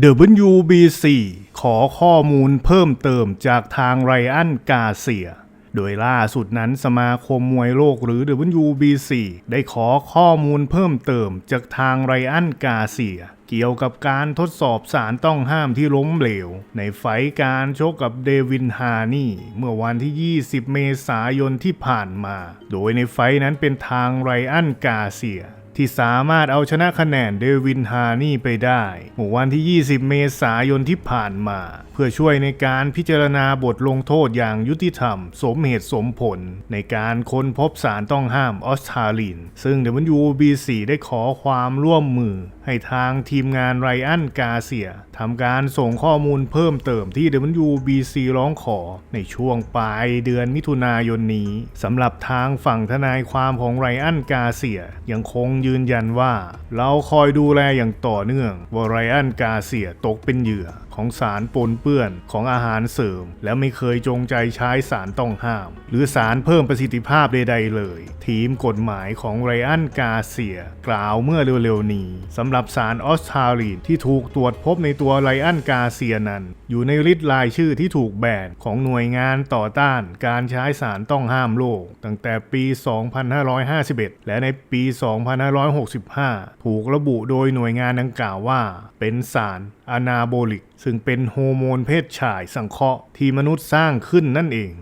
WBC ขอข้อมูลเพิ่มเติมจากทางไรอันกาเซีย โดยล่าสุดนั้นสมาคมมวยโลกหรือ WBC ได้ขอข้อมูลเพิ่มเติมจากทางไรอันกาเซีย เกี่ยวกับการทดสอบสารต้องห้ามที่ล้มเหลว ในไฟการชกกับเดวินฮานี่ เมื่อวันที่ 20 เมษายนที่ผ่านมา โดยในไฟนั้นเป็นทางไรอันกาเซีย ที่สามารถเอาชนะคะแนนเดวินฮานี่ไปได้เมื่อวันที่ 20 เมษายนที่ผ่านมา เพื่อช่วยในการพิจารณาบทลงโทษอย่างยุติธรรม สมเหตุสมผล ในการค้นพบสารต้องห้ามออสทาลิน ซึ่ง WBC ได้ขอความร่วมมือ ให้ทางทีมงานไรอันกาเซียทำการส่งข้อมูลเพิ่มเติมที่ WBC ร้องขอในช่วงปลายเดือนมิถุนายนนี้สำหรับทางฝั่งทนายความของไรอันกาเซียยังคงยืนยันว่า เราคอยดูแลอย่างต่อเนื่องว่าไรอันกาเซียตกเป็นเหยื่อของสารปนเปื้อนของอาหารเสริม และไม่เคยจงใจใช้สารต้องห้าม หรือสารเพิ่มประสิทธิภาพใดๆเลย ทีมกฎหมายของไรอันกาเซีย กล่าวเมื่อเร็วๆนี้สำหรับสารออสทาลีนที่ถูกตรวจพบในตัวไรอันกาเซียนั้น อยู่ในลิสต์รายชื่อที่ถูกแบนของหน่วยงานต่อต้านการใช้สารต้องห้ามโลก ตั้งแต่ปี 2551 และในปี 2565 ถูกระบุโดยหน่วยงานดังกล่าวว่า เป็นสารอนาโบลิก ซึ่งเป็นโฮอร์โมนเพศชายสังเคราะห์ที่มนุษย์สร้างขึ้นนั่นเอง